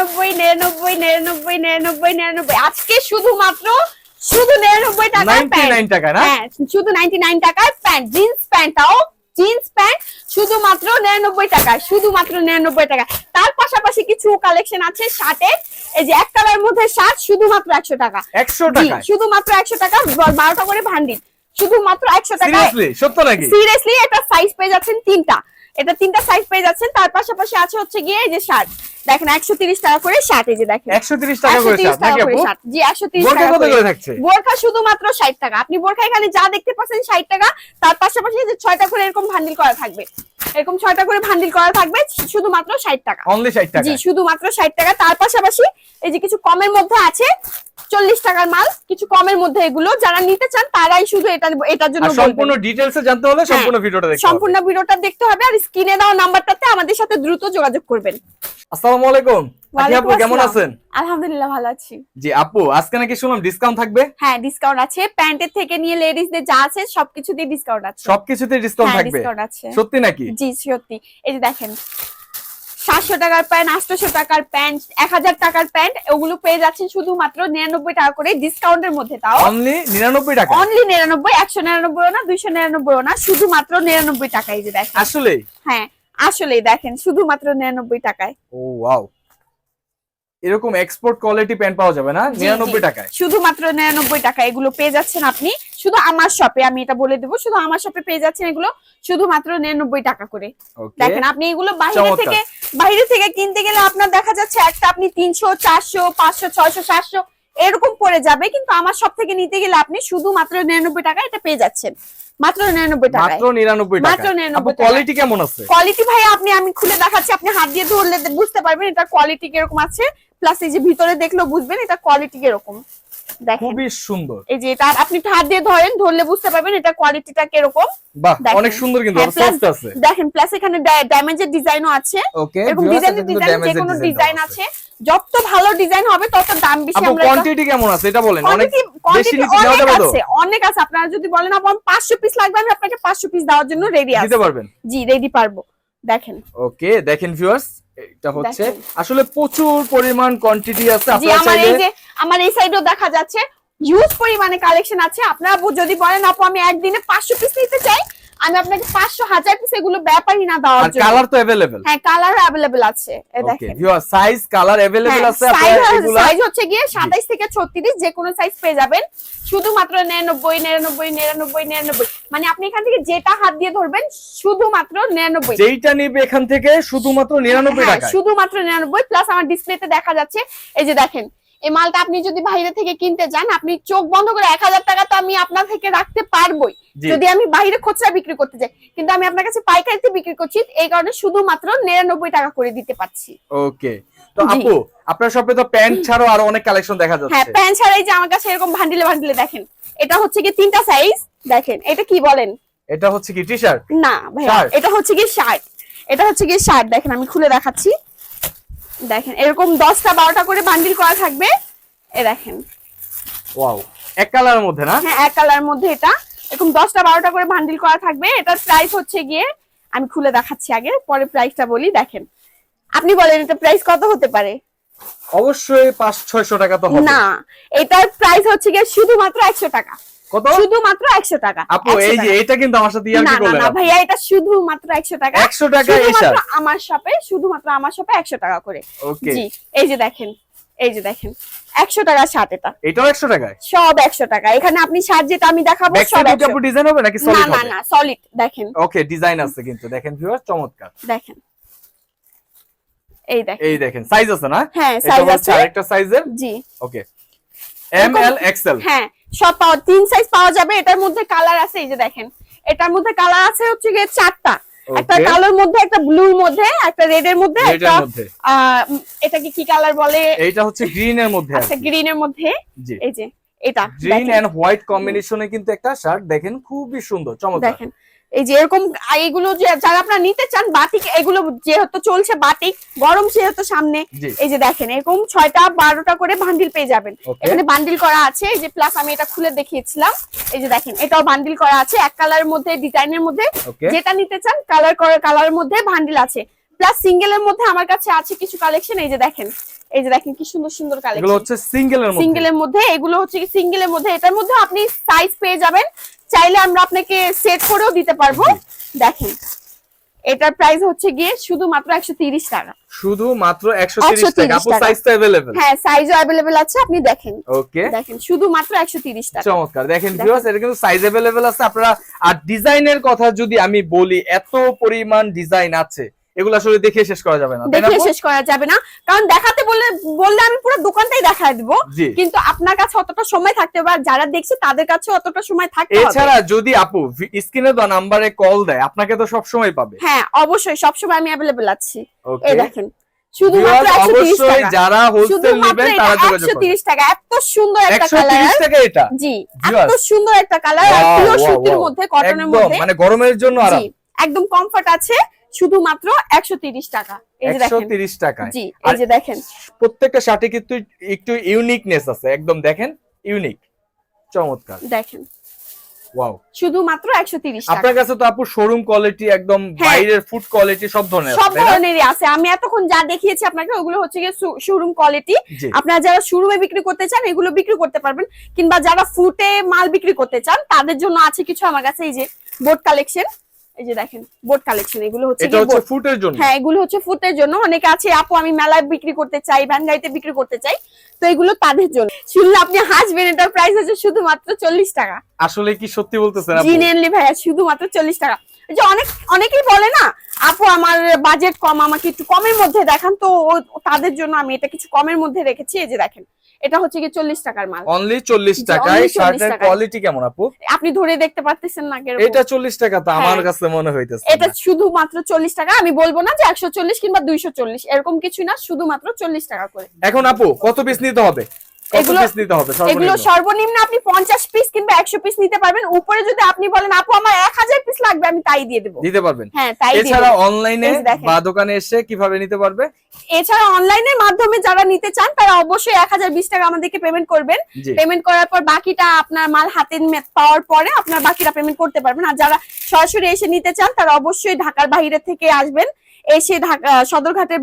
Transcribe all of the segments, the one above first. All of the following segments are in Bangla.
নিরানব্বই নিরানব্বই নিরানব্বই নিরানব্বই নিরানব্বই। আজকে শুধুমাত্র শুধু নিরানব্বই টাকায় প্যান্ট। হ্যাঁ শুধু নাইনটি নাইন টাকায় প্যান্ট জিন্স প্যান্ট তাও জিন্স প্যান্ট শুধুমাত্র নিরানব্বই টাকা শুধুমাত্র নিরানব্বই টাকা তার পাশাপাশি কিছু কালেকশন আছে শার্টের। এই যে এক কালার মধ্যে শার্ট শুধুমাত্র একশো টাকা। একশো টাকা শুধুমাত্র একশো টাকা বারোটা করে ভান্ডিল শুধুমাত্র একশো টাকা সিরিয়াসলি এটা সাইজ পেয়ে যাচ্ছেন তিনটা। এটা তিনটা সাইজ পেয়ে যাচ্ছেন। তার পাশাপাশি আছে হচ্ছে গিয়ে এই যে শার্ট দেখেন একশো তিরিশ টাকা করে শার্ট এই যে দেখেন। একশো তিরিশ টাকা করে শার্ট নাকি আপু? জি একশো তিরিশ বোরকা টাকা কত করে। থাকছে? বোরখা শুধুমাত্র ষাট টাকা। আপনি বোরখায় খালি যা দেখতে পাচ্ছেন ষাট টাকা তার পাশাপাশি যে ছয়টা করে এরকম ভান্ডিল করা থাকবে। এরকম ছয়টা করে ভান্ডিল করা থাকবে শুধুমাত্র ষাট টাকা। অনলি ষাট টাকা। জি শুধুমাত্র ষাট টাকা। তার পাশাপাশি এই যে কিছু কমের মধ্যে আছে চল্লিশ টাকার মাল কিছু কমের মধ্যে এগুলো যারা নিতে চান তারাই শুধু এটা এটার জন্য সম্পূর্ণ ডিটেলস জানতে হলে হ্যাঁ, সম্পূর্ণ ভিডিওটা সম্পূর্ণ ভিডিওটা দেখতে হবে আর স্ক্রিনে দেওয়া নাম্বারটাতে আমাদের সাথে দ্রুত যোগাযোগ করবেন। আসসালামু আলাইকুম। আপু কেমন আছেন? আলহামদুলিল্লাহ ভালো আছি। জি আপু আজকে নাকি শুনলাম ডিসকাউন্ট থাকবে? হ্যাঁ ডিসকাউন্ট আছে। প্যান্টের থেকে নিয়ে লেডিসদের যা আছে সবকিছুতেই ডিসকাউন্ট আছে। সবকিছুতে ডিসকাউন্ট হ্যাঁ থাকবে? ডিসকাউন্ট আছে। সত্যি নাকি? জি সত্যি। এই যে দেখেন সাতশো টাকার প্যান্ট আটশোশো টাকার প্যান্ট এক হাজার টাকার প্যান্ট ওগুলো পেয়ে যাচ্ছেন শুধুমাত্র নিরানব্বই টাকা করে ডিসকাউন্টের মধ্যে তাও। অনলি নিরানব্বই টাকা? অনলি নিরানব্বই একশো নিরানব্বই না দুইশো নিরানব্বই না শুধুমাত্র নিরানব্বই টাকা এই যে দেখেন। আসলে হ্যাঁ আসলেই দেখেন শুধুমাত্র নিরানব্বই টাকায়। ও ওয়াও। এরকম এক্সপোর্ট কোয়ালিটি প্যান্ট পাওয়া যাবে না? জি, নিরানব্বই জি। টাকায়। শুধুমাত্র নিরানব্বই টাকা এগুলো পেয়ে যাচ্ছেন আপনি। শুধু আমার শপে আমি এটা বলে দেবো শুধু আমার শপে পেয়ে যাচ্ছেন এগুলো শুধুমাত্র নিরানব্বই টাকা করে। দেখেন আপনি এগুলো বাইরে থেকে বাইরে থেকে কিনতে গেলে আপনার দেখা যাচ্ছে একটা আপনি তিনশো চারশো পাঁচশো ছয়শো সাতশো এরকম পড়ে যাবে কিন্তু আমার সব থেকে নিতে গেলে আপনি শুধুমাত্র নিরানব্বই টাকা এটা পেয়ে যাচ্ছেন। মাত্র নিরানব্বই টাকা মাত্র নিরানব্বই মাত্র টাকা 99 আপু। কোয়ালিটি কেমন আছে? কোয়ালিটি ভাই আপনি আমি খুলে দেখাচ্ছি আপনি হাত দিয়ে ধরলে বুঝতে পারবেন এটা কোয়ালিটি কীরকম আছে। প্লাস এই যে ভিতরে দেখলেও বুঝবেন এটা কোয়ালিটি কীরকম। খুবই সুন্দর। এই যে এটা আপনি হাত দিয়ে ধরেন ধরলে বুঝতে পারবেন এটা কোয়ালিটিটা কীরকম। বাহ অনেক সুন্দর কিন্তু হ্যাঁ, সফট আছে। দেখেন প্লাস এখানে ড্যামেজের ডিজাইনও আছে। ওকে এরকম ডিজাইন ডিজাইন যে কোনো ডিজাইন আছে। যত ভালো ডিজাইন হবে তত দাম বেশি আমরা কোয়ান্টিটি কেমন আছে? এটা বলেন অনেক বেশি নিতে দেওয়া যাবে তো? আছে অনেক আছে। আপনারা যদি বলেন পাঁচশো পিস লাগবে আমি আপনাকে পাঁচশো পিস দেওয়ার জন্য রেডি আছি। দিতে পারবেন? জি রেডি পারব। দেখেন। ওকে দেখেন ভিউয়ার্স এটা হচ্ছে আসলে প্রচুর পরিমাণ কোয়ান্টিটি আছে। আপনারা চাইলে আমার এই সাইডেও দেখা যাচ্ছে হিউজ পরিমাণে কালেকশন আছে আপনারা আপু যদি বলেন আপু আমি একদিনে পাঁচশো পিস নিতে চাই আমি আপনাকে পাঁচশো হাজার পিস এগুলো ব্যাপারই না দেওয়ার আর জন্য কালার তো अवेलेबल হ্যাঁ কালার অ্যাভেলেবেল আছে এ ওকে দেখেন ভিউয়ার সাইজ কালার अवेलेबल আছে আপনারা এগুলা সাইজ হচ্ছে গিয়ে সাতাইশ থেকে ছত্রিশ যে কোনো সাইজ পেয়ে যাবেন শুধুমাত্র নিরানব্বই নিরানব্বই নিরানব্বই নিরানব্বই মানে আপনি এখান থেকে যেটা হাত দিয়ে ধরবেন শুধুমাত্র নিরানব্বই যেইটা নিবে এখান থেকে শুধুমাত্র 99 হ্যাঁ, টাকা শুধুমাত্র নিরানব্বই প্লাস আমার ডিসপ্লেতে দেখা যাচ্ছে এই যে দেখেন এই মালটা আপনি যদি বাইরে থেকে কিনতে যান আপনি চোখ বন্ধ করে এক হাজার টাকা তো আমি আপনার থেকে রাখতে পারবোই। যদি আমি বাইরে খুচরা বিক্রি করতে যাই কিন্তু আমি আপনার কাছে পাইকারিতে বিক্রি করছি এই কারণে শুধুমাত্র নিরানব্বই টাকা করে দিতে পারছি। ওকে। তো আপু আপনার শপে তো প্যান্ট ছাড়াও আরও অনেক কালেকশন দেখা হ্যাঁ যাচ্ছে প্যান্ট ছাড়াই যে আমার কাছে এরকম ভান্ডিলে ভান্ডিলে দেখেন এটা হচ্ছে কি তিনটা সাইজ দেখেন এটা কি বলেন? এটা হচ্ছে কি টি-শার্ট না ভাইয়া Shirt? এটা হচ্ছে কি শার্ট এটা হচ্ছে কি শার্ট দেখেন আমি খুলে দেখাচ্ছি। দেখেন এরকম দশটা বারোটা করে বান্ডিল করা থাকবে। এ দেখেন। ওয়াও এক কালারের মধ্যে না? হ্যাঁ এক কালার মধ্যে এটা। এরকম দশটা বারোটা করে বান্ডিল করা থাকবে। এটার প্রাইস হচ্ছে গিয়ে আমি খুলে দেখাচ্ছি আগে পরে প্রাইসটা বলি দেখেন। আপনি বলেন এটা প্রাইস কত হতে পারে? অবশ্যই 5 600 টাকা তো না এটার প্রাইস হচ্ছে গিয়ে শুধুমাত্র একশো টাকা। কত? শুধুমাত্র টাকা। আপু এই যে এটা কিন্তু আমার সাথে ইয়ার না কি করলেন না আপু? ভাইয়া এটা শুধুমাত্র টাকা। 100 টাকা শুধুমাত্র আমার শপে শুধুমাত্র আমার শপে একশো টাকা করে। ওকে জি এই যে দেখেন এই যে দেখেন একশো টাকা শার্ট এটা। এটাও 100 টাকায়? সব একশো টাকা। এখানে আপনি শার্ট যেটা আমি দেখাবো সব সাইডে আপু ডিজাইন হবে নাকি না সলিড না সলিড দেখেন। ওকে ডিজাইন আছে কিন্তু। দেখেন ভিউয়ার চমৎকার। দেখেন। এই দেখেন। এই দেখেন সাইজ আছে না? হ্যাঁ সাইজ আছে। আরেকটা সাইজের জি। ওকে এম এল এক্সেল হ্যাঁ সব পাওয়া তিন সাইজ পাওয়া যাবে। এটার মধ্যে কালার আছে এই যে দেখেন। এটার মধ্যে কালার আছে হচ্ছে গিয়ে চারটা। একটা কালোর মধ্যে একটা ব্লুর মধ্যে একটা রেড এর মধ্যে একটা আহ, এটাকে কি কালার বলে? এটা হচ্ছে গ্রিন এর মধ্যে আচ্ছা গ্রিন এর মধ্যে। এই যে এটা গ্রিন এন্ড হোয়াইট কম্বিনেশনে কিন্তু একটা শার্ট দেখেন খুবই সুন্দর চমৎকার। দেখেন এই যে এরকম আ, এগুলো যে যারা আপনারা নিতে চান বাটিক এগুলো যেহেতু চলছে বাটিক গরম যেহেতু সামনে এই যে দেখেন এরকম ছয়টা বারোটা করে বান্ডিল পেয়ে যাবেন। এখানে বান্ডিল করা আছে এই যে প্লাস আমি এটা খুলে দেখিয়েছিলাম এই যে দেখেন এটাও বান্ডিল করা আছে এক কালারের মধ্যে ডিজাইনের মধ্যে যেটা নিতে চান কালার কালারের মধ্যে বান্ডিল আছে। প্লাস সিঙ্গেল এর মধ্যে আমার কাছে আছে কিছু কালেকশন এই যে দেখেন এই যে দেখেন কি সুন্দর সুন্দর এগুলো কালেকশন হচ্ছে সিঙ্গেলের মধ্যে। সিঙ্গেলের মধ্যে এগুলো হচ্ছে কি সিঙ্গেলের মধ্যে এটার মধ্যে আপনি সাইজ পেয়ে যাবেন। চাইলে আমরা আপনাকে সেট করেও দিতে পারব। দেখেন এটার প্রাইস হচ্ছে গিয়ে শুধুমাত্র একশো তিরিশ টাকা। শুধু মাত্র একশো তিরিশ 130 টাকা। আপু টাকা। সাইজটা অ্যাভেলেবেল হ্যাঁ সাইজও অ্যাভেলেবেল আছে আপনি দেখেন। ওকে দেখেন শুধুমাত্র একশো তিরিশ টাকা। চমৎকার। দেখেন। ভিউয়ার্স এটা কিন্তু সাইজ অ্যাভেলেবেল আছে। আপনারা আর ডিজাইনের কথা যদি আমি বলি এত পরিমাণ ডিজাইন আছে। এগুলো আসলে দেখে শেষ করা যাবে না দেখে শেষ করা যাবে না। কারণ দেখাতে বললে বললে আমি পুরো দোকানটাই দেখায় দিব। কিন্তু আপনার কাছে অতটা সময় থাকতে আর যারা দেখছে তাদের কাছে অতটা সময় থাকতে হবে। এছাড়া যদি আপু স্ক্রিনে দেওয়া নাম্বারে কল দেয় আপনাকে তো সব সময় পাবে। হ্যাঁ অবশ্যই সবসময় আমি অ্যাভেলেবেল আছি। এই দেখেন শুধুমাত্র একশো তিরিশ অবশ্যই টাকা। যারা হোলসেল নেবেন তারা যোগাযোগ একশো করবেন। টাকা এত সুন্দর একটা কালার তিরিশ টাকা এটা? জি এত সুন্দর একটা কালার আর Wow, সুতির মধ্যে কটনের মধ্যে। মানে গরমের জন্য আরাম। একদম কমফর্ট আছে। শুধুমাত্র একশো তিরিশ টাকা। একশো তিরিশ টাকায়। জি এই যে দেখেন। প্রত্যেকটা শার্টে কিন্তু একটু ইউনিকনেস আছে। একদম দেখেন ইউনিক চমৎকার। দেখেন। ওয়াও শুধুমাত্র একশো তিরিশ টাকা। আপনার কাছে তো আপু শোরুম কোয়ালিটি একদম হ্যাঁ। বাইরের ফুড কোয়ালিটি সব ধরনের সব? ধরনেরই আছে। আমি এতক্ষণ যা দেখিয়েছি আপনাকে ওগুলো হচ্ছে গিয়ে শোরুম কোয়ালিটি আপনারা যারা শোরুমে বিক্রি করতে চান এগুলো বিক্রি করতে পারবেন। কিংবা যারা ফুটে মাল বিক্রি করতে চান তাদের জন্য আছে কিছু আমার কাছে এই যে বোর্ড কালেকশন এই যে দেখেন বোর্ড কালেকশন এগুলো হচ্ছে এটা হচ্ছে ফুটের জন্য? হ্যাঁ এগুলো হচ্ছে ফুটের জন্য। অনেকে আছে আপু আমি মেলায় বিক্রি করতে চাই বিক্রি করতে চাই। তো এগুলো তাদের জন্য। শুনলে আপনি হাসবেন এটার প্রাইস হচ্ছে শুধুমাত্র চল্লিশ টাকা। আসলে কি সত্যি বলতেছেন ভাইয়া শুধুমাত্র চল্লিশ টাকা। এই যে অনেক অনেকেই বলে না আপু আমার বাজেট কম আমাকে একটু কমের মধ্যে দেখান। তো তাদের জন্য আমি এটা কিছু কমের মধ্যে রেখেছি। এই যে দেখেন এটা হচ্ছে কি চল্লিশ টাকার মাল। অনলি চল্লিশ জি, টাকায় only 40 শার্টের কোয়ালিটি কেমন আপু? আপনি ধরে দেখতে পারতেছেন না কেন এটা চল্লিশ টাকা তো আমার হ্যাঁ। কাছে মনে হইতেছে এটা শুধুমাত্র চল্লিশ টাকা আমি বলব না যে একশো চল্লিশ কিংবা দুইশো চল্লিশ এরকম কিছু না শুধুমাত্র চল্লিশ টাকা করে। এখন আপু কত পিস নিতে হবে? এগুলো- এগুলো সর্বনিম্ন আপনি পঞ্চাশ পিস কিংবা একশো পিস নিতে পারবেন। উপরে যদি আপনি বলেন আপু আমার এক হাজার পিস লাগবে আমি তাই দিয়ে দেবো। দিতে পারবেন। হ্যাঁ তাই এছাড়া অনলাইনে বা দোকানে এসে কীভাবে নিতে পারবে? এছাড়া অনলাইনের মাধ্যমে যারা নিতে চান তারা অবশ্যই এক হাজার বিশ টাকা আমাদেরকে পেমেন্ট করবেন। পেমেন্ট করার পর বাকিটা আপনার মাল হাতে পাওয়ার পরে আপনার বাকিটা পেমেন্ট করতে পারবেন। আর যারা সরাসরি এসে নিতে চান তারা অবশ্যই ঢাকার বাইরে থেকে আসবেন। এসে ঢাকা সদরঘাটের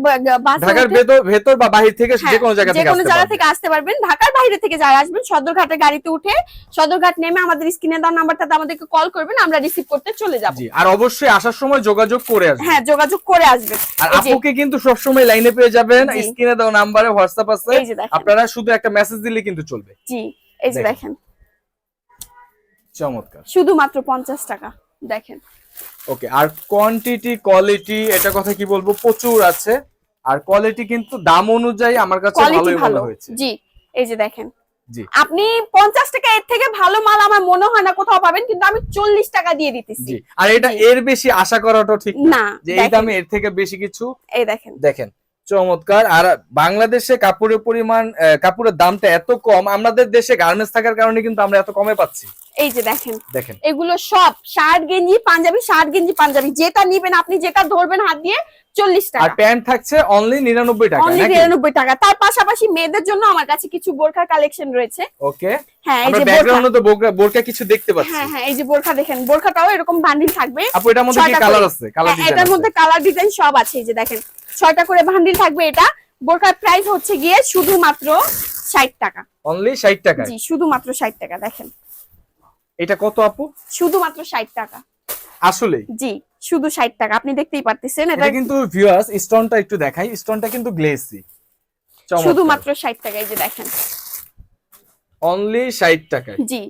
ঢাকার ভেতর বা বাহির থেকে হ্যাঁ, যে কোনো জায়গা যে থেকে কোনো আসতে জায়গা থেকে আসতে পারবেন। ঢাকার বাইরে থেকে যারা আসবেন সদরঘাটের গাড়িতে উঠে সদরঘাট নেমে আমাদের স্ক্রিনে দেওয়া নাম্বারটাতে আমাদেরকে কল করবেন আমরা রিসিভ করতে চলে যাব। আর অবশ্যই আসার সময় যোগাযোগ করে আসবেন। হ্যাঁ যোগাযোগ করে আসবেন। আর আপুকে কিন্তু সবসময় লাইনে পেয়ে যাবেন। স্ক্রিনে দেওয়া নাম্বারে হোয়াটসঅ্যাপ আছে। আপনারা শুধু একটা মেসেজ দিলে কিন্তু চলবে। জি এই যে দেখেন। দেখেন। চমৎকার। শুধুমাত্র পঞ্চাশ টাকা দেখেন। ওকে আর কোয়ান্টিটি কোয়ালিটি এটা কথা কি বলব? প্রচুর আছে। আর কোয়ালিটি কিন্তু দাম অনুযায়ী আমার কাছে ভালোই ভালো। হয়েছে। জি এই যে দেখেন। জি। আপনি পঞ্চাশ টাকা এর থেকে ভালো মাল আমার মনে হয় না কোথাও পাবেন কিন্তু আমি চল্লিশ টাকা দিয়ে দিতেছি। জি আর এটা এর বেশি আশা করাটাও ঠিক না না যে এই দামে এর থেকে বেশি কিছু এই দেখেন। দেখেন। চমৎকার। আর বাংলাদেশে কাপড়ের পরিমাণ কাপড়ের দামটা এত কম আমাদের দেশে গার্মেন্টস থাকার কারণে কিন্তু আমরা এত কমে পাচ্ছি। এই যে দেখেন দেখেন। এগুলো সব শার্ট গেঞ্জি পাঞ্জাবি শার্ট গেঞ্জি পাঞ্জাবি যেটা নিবেন আপনি যেটা ধরবেন হাত দিয়ে চল্লিশ আর টাকা প্যান্ট থাকছে অনলি নিরানব্বই টাকা অনলি নিরানব্বই টাকা। তার পাশাপাশি মেয়েদের জন্য আমার কাছে কিছু বোরখার কালেকশন রয়েছে। ওকে হ্যাঁ এই যে বোরখা ব্যাকগ্রাউন্ডে তো কিছু দেখতে পাচ্ছি। হ্যাঁ হ্যাঁ এই যে বোরখা দেখেন বোরখাটাও এরকম বান্ডিল থাকবে। আপু এটার মধ্যে কি কালার আছে? কালার হ্যাঁ, এটার মধ্যে কালার ডিজাইন সব আছে এই যে দেখেন। ছয়টা করে বান্ডিল থাকবে এটা। বোরখার প্রাইস হচ্ছে গিয়ে শুধুমাত্র ষাট টাকা। অনলি ষাট টাকা? জি শুধুমাত্র ষাট টাকা দেখেন। এটা কত আপু? শুধুমাত্র ষাট টাকা। আসলে জি শুধু ষাট টাকা আপনি দেখতেই পারতেছেন। এটা এটা কিন্তু ভিউয়ার্স স্টোনটা একটু দেখাই। স্টোনটা কিন্তু গ্লেসি শুধুমাত্র ষাট টাকা এই যে দেখেন। অনলি ষাট টাকা জি।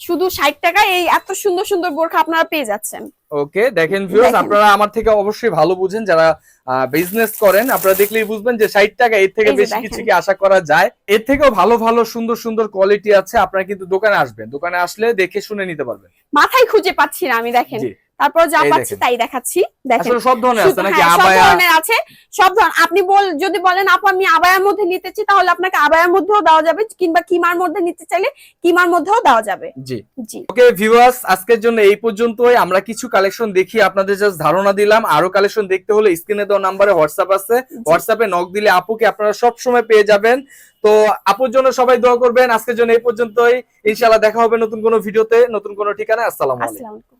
শুধু ষাট টাকা এই এত সুন্দর সুন্দর বোরখা আপনারা পেয়ে যাচ্ছেন। ওকে দেখেন ভিউয়ার্স আপনারা আমার থেকে অবশ্যই ভালো বুঝেন। যারা বিজনেস করেন আপনারা দেখলেই বুঝবেন যে ষাট টাকা এর থেকে বেশি কিছু কি আশা করা যায়? এর থেকেও ভালো ভালো সুন্দর সুন্দর কোয়ালিটি আছে আপনারা কিন্তু দোকানে আসবেন। দোকানে আসলে দেখে শুনে নিতে পারবেন। মাথায় খুঁজে পাচ্ছি না আমি দেখেন। তারপর যা পাচ্ছি তাই দেখাচ্ছি দেখেন। সব ধরনের আছে নাকি? হ্যাঁ, সব ধরনের আছে সব আপনি বল যদি বলেন আপু আমি আবায়ার মধ্যে নিতে চাই তাহলে আপনাকে আবায়ার মধ্যেও দেওয়া যাবে কিংবা কিমার মধ্যে নিতে চাইলে কিমার মধ্যেও দেওয়া যাবে। জি। জি। ওকে ভিউয়ার্স আজকের জন্য এই পর্যন্তই। আমরা কিছু কালেকশন দেখি আপনাদের জাস্ট ধারণা দিলাম। আরও কালেকশন দেখতে হলে স্ক্রিনে দেওয়া নাম্বারে হোয়াটসঅ্যাপ আছে। হোয়াটসঅ্যাপে নক দিলে আপুকে আপনারা সব সময় পেয়ে যাবেন। তো আপুর জন্য সবাই দোয়া করবেন। আজকের জন্য এই পর্যন্তই। ইনশাআল্লাহ দেখা হবে নতুন কোনো ভিডিওতে নতুন কোনো ঠিকানা আসসালামু আসসালামু আলাইকুম।